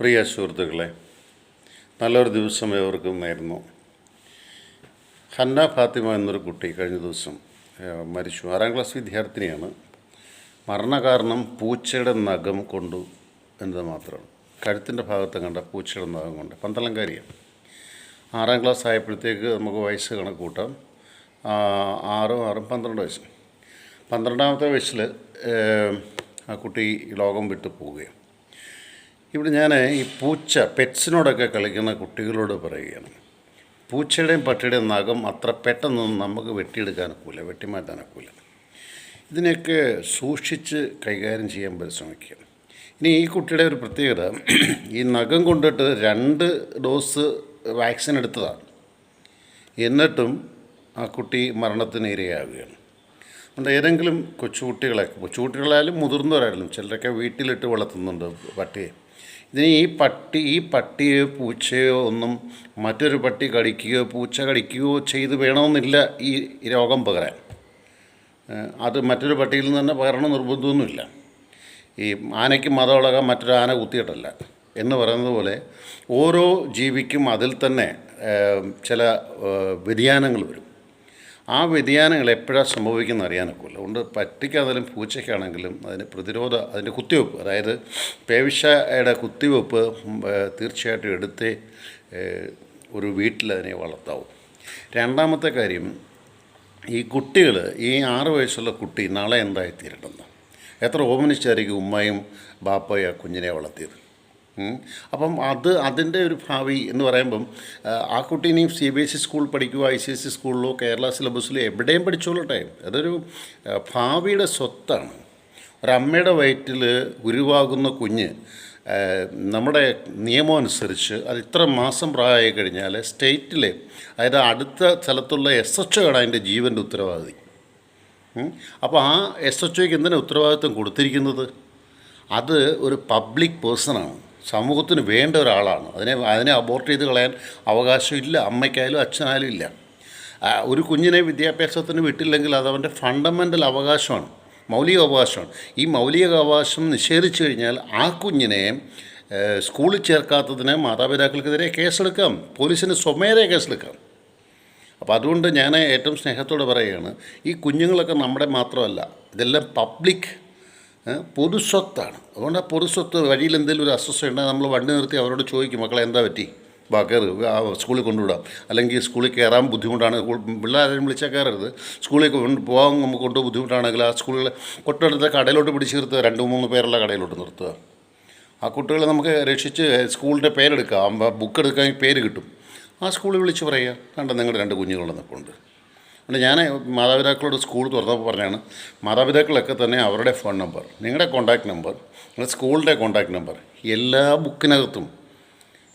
പ്രിയ സുഹൃത്തുക്കളെ നല്ലൊരു ദിവസം ഏവർക്കും ആയിരുന്നു. ഹന്ന ഫാത്തിമ എന്നൊരു കുട്ടി കഴിഞ്ഞ ദിവസം മരിച്ചു. ആറാം ക്ലാസ് വിദ്യാർത്ഥിനിയാണ്. മരണകാരണം പൂച്ചയുടെ നഖം കൊണ്ടു എന്നത് മാത്രമാണ്. കഴുത്തിന്റെ ഭാഗത്ത് കണ്ട പൂച്ചയുടെ നഖം കൊണ്ട്. പന്തളംകാരിയാണ് ആറാം ക്ലാസ് ആയപ്പോഴത്തേക്ക് നമുക്ക് വയസ്സ് കണക്ക് കൂട്ടാം. ആറും ആറും പന്ത്രണ്ട് വയസ്സ്. പന്ത്രണ്ടാമത്തെ വയസ്സിൽ ആ കുട്ടി ലോകം വിട്ടു പോവുകയാണ്. ഇവിടെ ഞാൻ ഈ പൂച്ച പെറ്റ്സിനോടൊക്കെ കളിക്കുന്ന കുട്ടികളോട് പറയുകയാണ്. പൂച്ചയുടെയും പട്ടിയുടെയും നഖം അത്ര പെട്ടെന്നൊന്നും നമുക്ക് വെട്ടിയെടുക്കാനൊക്കില്ല വെട്ടിമാറ്റാനൊക്കില്ല ഇതിനെയൊക്കെ സൂക്ഷിച്ച് കൈകാര്യം ചെയ്യാൻ പരിശ്രമിക്കുക. ഇനി ഈ കുട്ടിയുടെ ഒരു പ്രത്യേകത ഈ നഖം കൊണ്ടിട്ട് രണ്ട് ഡോസ് വാക്സിൻ എടുത്തതാണ്. എന്നിട്ടും ആ കുട്ടി മരണത്തിന് ഇരയാവുകയാണ്. അതുകൊണ്ട് ഏതെങ്കിലും കൊച്ചുകുട്ടികളെ കൊച്ചുകുട്ടികളായാലും മുതിർന്നവരായാലും ചിലരൊക്കെ വീട്ടിലിട്ട് വളർത്തുന്നുണ്ട് പട്ടിയെ. ഇതിന് ഈ പട്ടി ഈ പട്ടിയോ പൂച്ചയോ ഒന്നും മറ്റൊരു പട്ടി കടിക്കുകയോ പൂച്ച കടിക്കുകയോ ചെയ്ത് വേണമെന്നില്ല ഈ രോഗം പകരാൻ. അത് മറ്റൊരു പട്ടിയിൽ നിന്ന് തന്നെ പകരണം നിർബന്ധമൊന്നുമില്ല. ഈ ആനയ്ക്ക് മതമിളകാൻ മറ്റൊരു ആന കുത്തിയിട്ടല്ല. എന്ന് പറയുന്നത് പോലെ ഓരോ ജീവിക്കും അതിൽ തന്നെ ചില വ്യതിയാനങ്ങൾ വരും. ആ വ്യതിയാനങ്ങൾ എപ്പോഴാണ് സംഭവിക്കുന്ന അറിയാനൊക്കില്ല അതുകൊണ്ട് പട്ടിക്കാണെങ്കിലും പൂച്ചയ്ക്കാണെങ്കിലും അതിന് പ്രതിരോധ അതിന്റെ കുത്തിവെപ്പ് അതായത് പേവിഷയുടെ കുത്തിവെപ്പ് തീർച്ചയായിട്ടും എടുത്ത് ഒരു വീട്ടിൽ അതിനെ വളർത്താവും. രണ്ടാമത്തെ കാര്യം ഈ കുട്ടികൾ ഈ ആറ് വയസ്സുള്ള കുട്ടി നാളെ എന്തായിത്തീരട്ടെന്ന്? എത്ര ഓമനിച്ചായിരിക്കും ഉമ്മയും ബാപ്പയും ആ കുഞ്ഞിനെ വളർത്തിയത്. അപ്പം അത് അതിന്റെ ഒരു ഭാവി എന്ന് പറയുമ്പം ആ, കുട്ടി ഇനിയും C B S E school പഠിക്കുക ഐ സി എസ് ഇ സ്കൂളിലോ കേരള സിലബസിലോ എവിടെയും പഠിച്ചോളട്ടെ. അതൊരു ഭാവിയുടെ സ്വത്താണ്. ഒരമ്മയുടെ വയറ്റിൽ ഉരുവാകുന്ന കുഞ്ഞ് നമ്മുടെ നിയമം അനുസരിച്ച് അത് ഇത്ര മാസം പ്രായമായി കഴിഞ്ഞാൽ സ്റ്റേറ്റിലെ അതായത് അടുത്ത സ്ഥലത്തുള്ള എസ് എച്ച് ഒയാണ് അതിന്റെ ജീവന്റെ ഉത്തരവാദി. അപ്പോൾ ആ എസ് എച്ച് ഒക്ക് എന്തിനാണ് ഉത്തരവാദിത്വം കൊടുത്തിരിക്കുന്നത്? അത് ഒരു പബ്ലിക് പേഴ്സണാണ്. സമൂഹത്തിന് വേണ്ട ഒരാളാണ്. അതിനെ അതിനെ അബോർട്ട് ചെയ്ത് കളയാൻ അവകാശമില്ല. അമ്മയ്ക്കായാലും അച്ഛനായാലും ഇല്ല. ഒരു കുഞ്ഞിനെ വിദ്യാഭ്യാസത്തിന് വിട്ടില്ലെങ്കിൽ അത് അവന്റെ ഫണ്ടമെന്റൽ അവകാശമാണ്. മൗലിക അവകാശമാണ്. ഈ മൗലിക അവകാശം നിഷേധിച്ചു കഴിഞ്ഞാൽ ആ കുഞ്ഞിനെ സ്കൂളിൽ ചേർക്കാത്തതിന് മാതാപിതാക്കൾക്കെതിരെ കേസെടുക്കാം. പോലീസിന് സ്വമേധയ കേസെടുക്കാം. അപ്പോൾ അതുകൊണ്ട് ഞാൻ ഏറ്റവും സ്നേഹത്തോടെ പറയുകയാണ് ഈ കുഞ്ഞുങ്ങളൊക്കെ നമ്മുടെ മാത്രമല്ല ഇതെല്ലാം പബ്ലിക് പൊതുസ്വത്താണ്. അതുകൊണ്ട് ആ പൊതുസ്വത്ത് വഴിയിൽ എന്തെങ്കിലും ഒരു അസ്വസ്ഥ ഉണ്ടെങ്കിൽ നമ്മൾ വണ്ടി നിർത്തി അവരോട് ചോദിക്കും മക്കളെ എന്താ പറ്റി? വാ ആ സ്കൂളിൽ കൊണ്ടുവിടാം. അല്ലെങ്കിൽ സ്കൂളിൽ കയറാൻ ബുദ്ധിമുട്ടാണ്. പിള്ളേരും വിളിച്ചാൽ കയറരുത്. സ്കൂളിൽ പോകാൻ നമുക്ക് കൊണ്ട് ബുദ്ധിമുട്ടാണെങ്കിൽ ആ സ്കൂളിൽ കൊട്ടടുത്ത കടയിലോട്ട് പിടിച്ച് നിർത്തുക. രണ്ട് മൂന്ന് പേരുള്ള കടയിലോട്ട് നിർത്തുക. ആ കുട്ടികളെ നമുക്ക് രക്ഷിച്ച് സ്കൂളിന്റെ പേരെടുക്കാം. ബുക്ക് എടുക്കാൻ പേര് കിട്ടും. ആ സ്കൂളിൽ വിളിച്ച് പറയുക കണ്ട നിങ്ങളുടെ രണ്ട് കുഞ്ഞുങ്ങളെന്നൊക്കെ ഉണ്ട് അതുകൊണ്ട് ഞാൻ മാതാപിതാക്കളോട് സ്കൂൾ തുറന്നപ്പോൾ പറഞ്ഞാണ് മാതാപിതാക്കളൊക്കെ തന്നെ അവരുടെ ഫോൺ നമ്പർ നിങ്ങളുടെ കോൺടാക്ട് നമ്പർ നിങ്ങളുടെ സ്കൂളിന്റെ കോൺടാക്ട് നമ്പർ എല്ലാ ബുക്കിനകത്തും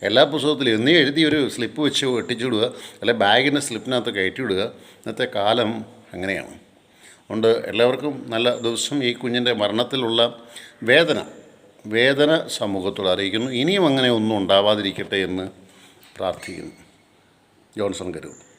എല്ലാ പുസ്തകത്തിലും എന്നീ എഴുതി ഒരു സ്ലിപ്പ് വെച്ച് ഒട്ടിച്ചിടുക അല്ലെ ബാഗിന്റെ സ്ലിപ്പിനകത്ത് കയറ്റി വിടുക ഇന്നത്തെ കാലം അങ്ങനെയാണ്. അതുകൊണ്ട് എല്ലാവർക്കും നല്ല ദിവസം ഈ കുഞ്ഞിന്റെ മരണത്തിലുള്ള വേദന വേദന സമൂഹത്തോട് അറിയിക്കുന്നു. ഇനിയും അങ്ങനെ ഒന്നും ഉണ്ടാവാതിരിക്കട്ടെ എന്ന് പ്രാർത്ഥിക്കുന്നു. ജോൺസൺ കരൂർ.